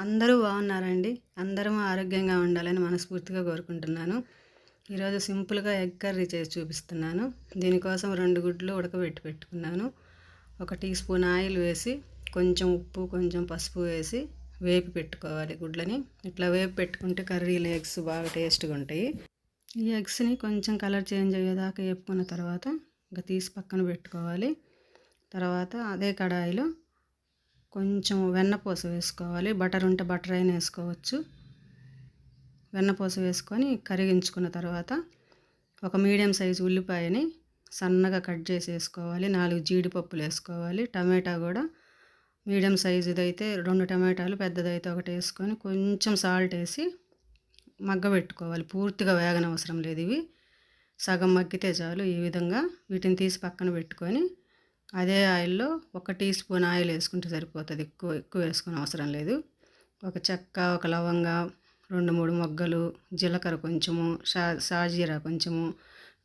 అందరూ బాగున్నారండి. అందరం ఆరోగ్యంగా ఉండాలని మనస్ఫూర్తిగా కోరుకుంటున్నాను. ఈరోజు సింపుల్గా ఎగ్ కర్రీ చేసి చూపిస్తున్నాను. దీనికోసం రెండు గుడ్లు ఉడకబెట్టి పెట్టుకున్నాను. ఒక టీ స్పూన్ ఆయిల్ వేసి కొంచెం ఉప్పు కొంచెం పసుపు వేసి వేపి పెట్టుకోవాలి గుడ్లని. ఇట్లా వేపి పెట్టుకుంటే కర్రీలు ఎగ్స్ బాగా టేస్ట్గా ఉంటాయి. ఈ ఎగ్స్ని కొంచెం కలర్ చేంజ్ అయ్యేదాకా వేపుకున్న తర్వాత ఇంకా తీసి పక్కన పెట్టుకోవాలి. తర్వాత అదే కడాయిలో కొంచెం వెన్నపూస వేసుకోవాలి. బటర్ ఉంటే బటర్ అయినా వేసుకోవచ్చు. వెన్నపూస వేసుకొని కరిగించుకున్న తర్వాత ఒక మీడియం సైజు ఉల్లిపాయని సన్నగా కట్ చేసి వేసుకోవాలి. నాలుగు జీడిపప్పులు వేసుకోవాలి. టమాటా కూడా మీడియం సైజుది అయితే రెండు టమాటాలు పెద్దదైతే ఒకటి వేసుకొని కొంచెం సాల్ట్ వేసి మగ్గబెట్టుకోవాలి. పూర్తిగా వేగనవసరం లేదు ఇవి. సగం మగ్గితే చాలు ఈ విధంగా వీటిని తీసి పక్కన పెట్టుకొని అదే ఆయిల్లో ఒక టీ స్పూన్ ఆయిల్ వేసుకుంటే సరిపోతుంది. ఎక్కువ ఎక్కువ వేసుకుని అవసరం లేదు. ఒక చెక్క ఒక లవంగా రెండు మూడు మొగ్గలు జీలకర్ర కొంచెము షా షాజీరా కొంచెము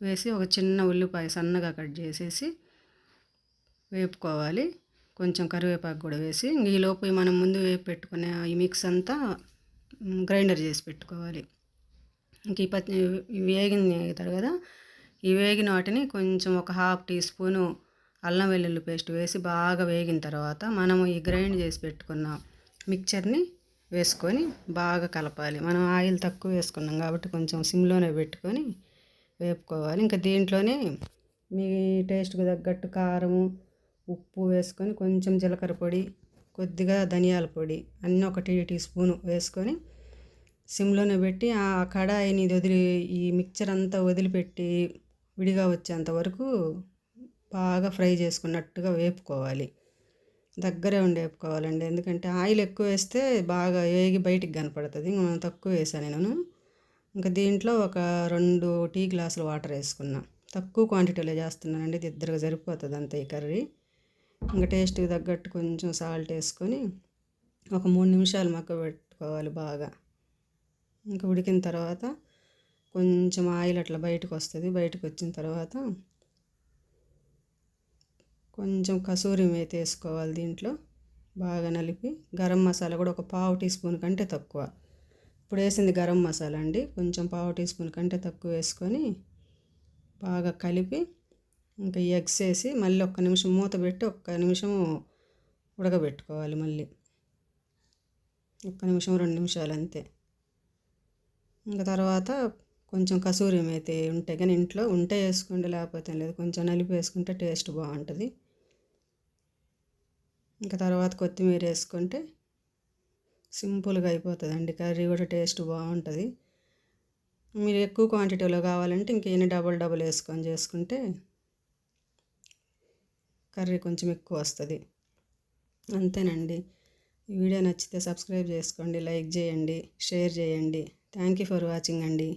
వేసి ఒక చిన్న ఉల్లిపాయ సన్నగా కట్ చేసేసి వేపుకోవాలి. కొంచెం కరివేపాకు కూడా వేసి ఈలోపు మనం ముందు వేపు పెట్టుకునే ఈ మిక్స్ అంతా గ్రైండర్ చేసి పెట్టుకోవాలి. ఇంక ఈ పచ్చి వేగిన కదా ఈ వేగిన వాటిని కొంచెం ఒక హాఫ్ టీ స్పూను అల్లం వెల్లుల్లి పేస్ట్ వేసి బాగా వేగిన తర్వాత మనము ఈ గ్రైండ్ చేసి పెట్టుకున్న మిక్చర్ని వేసుకొని బాగా కలపాలి. మనం ఆయిల్ తక్కువ వేసుకున్నాం కాబట్టి కొంచెం సిమ్లోనే పెట్టుకొని వేపుకోవాలి. ఇంకా దీంట్లోనే మీ టేస్ట్కి తగ్గట్టు కారము ఉప్పు వేసుకొని కొంచెం జీలకర్ర పొడి కొద్దిగా ధనియాల పొడి అన్నీ ఒక టీ టీ స్పూన్ వేసుకొని సిమ్లోనే పెట్టి ఆ కడాయిని వదిలి ఈ మిక్చర్ అంతా వదిలిపెట్టి విడిగా వచ్చేంత వరకు బాగా ఫ్రై చేసుకున్నట్టుగా వేపుకోవాలి. దగ్గరే ఉండి వేపుకోవాలండి. ఎందుకంటే ఆయిల్ ఎక్కువ వేస్తే బాగా వేగి బయటికి కనపడుతుంది. మనం తక్కువ వేసాను నేను. ఇంకా దీంట్లో ఒక రెండు టీ గ్లాసులు వాటర్ వేసుకున్నా. తక్కువ క్వాంటిటీలో చేస్తున్నానండి. ఇది ఇద్దరుగా సరిపోతుంది అంత ఈ కర్రీ. ఇంకా టేస్ట్కి తగ్గట్టు కొంచెం సాల్ట్ వేసుకొని ఒక మూడు నిమిషాలు మక్క పెట్టుకోవాలి బాగా. ఇంకా ఉడికిన తర్వాత కొంచెం ఆయిల్ అట్లా బయటకు వస్తుంది. బయటకు వచ్చిన తర్వాత కొంచెం కసూరి మేత వేసుకోవాలి దీంట్లో. బాగా నలిపి గరం మసాలా కూడా ఒక పావు టీ స్పూన్ కంటే తక్కువ. ఇప్పుడు వేసింది గరం మసాలా అండి. కొంచెం పావు టీ స్పూన్ కంటే తక్కువ వేసుకొని బాగా కలిపి ఇంకా ఎగ్స్ వేసి మళ్ళీ ఒక్క నిమిషం మూత పెట్టి ఒక్క నిమిషం ఉడకబెట్టుకోవాలి మళ్ళీ. ఒక్క నిమిషం రెండు నిమిషాలు అంతే. ఇంకా తర్వాత కొంచెం కసూరి మేతి ఉంటే కానీ ఇంట్లో ఉంటే వేసుకోండి లేకపోతే లేదు. కొంచెం నలిపి వేసుకుంటే టేస్ట్ బాగుంటుంది. ఇంకా తర్వాత కొత్తిమీర వేసుకుంటే సింపుల్గా అయిపోతుందండి. కర్రీ కూడా టేస్ట్ బాగుంటుంది. మీరు ఎక్కువ క్వాంటిటీలో కావాలంటే ఇంకేమైనా డబుల్ డబుల్ వేసుకొని చేసుకుంటే కర్రీ కొంచెం ఎక్కువ వస్తుంది. అంతేనండి. ఈ వీడియో నచ్చితే సబ్స్క్రైబ్ చేసుకోండి లైక్ చేయండి షేర్ చేయండి. థ్యాంక్ యూ ఫర్ వాచింగ్ అండి.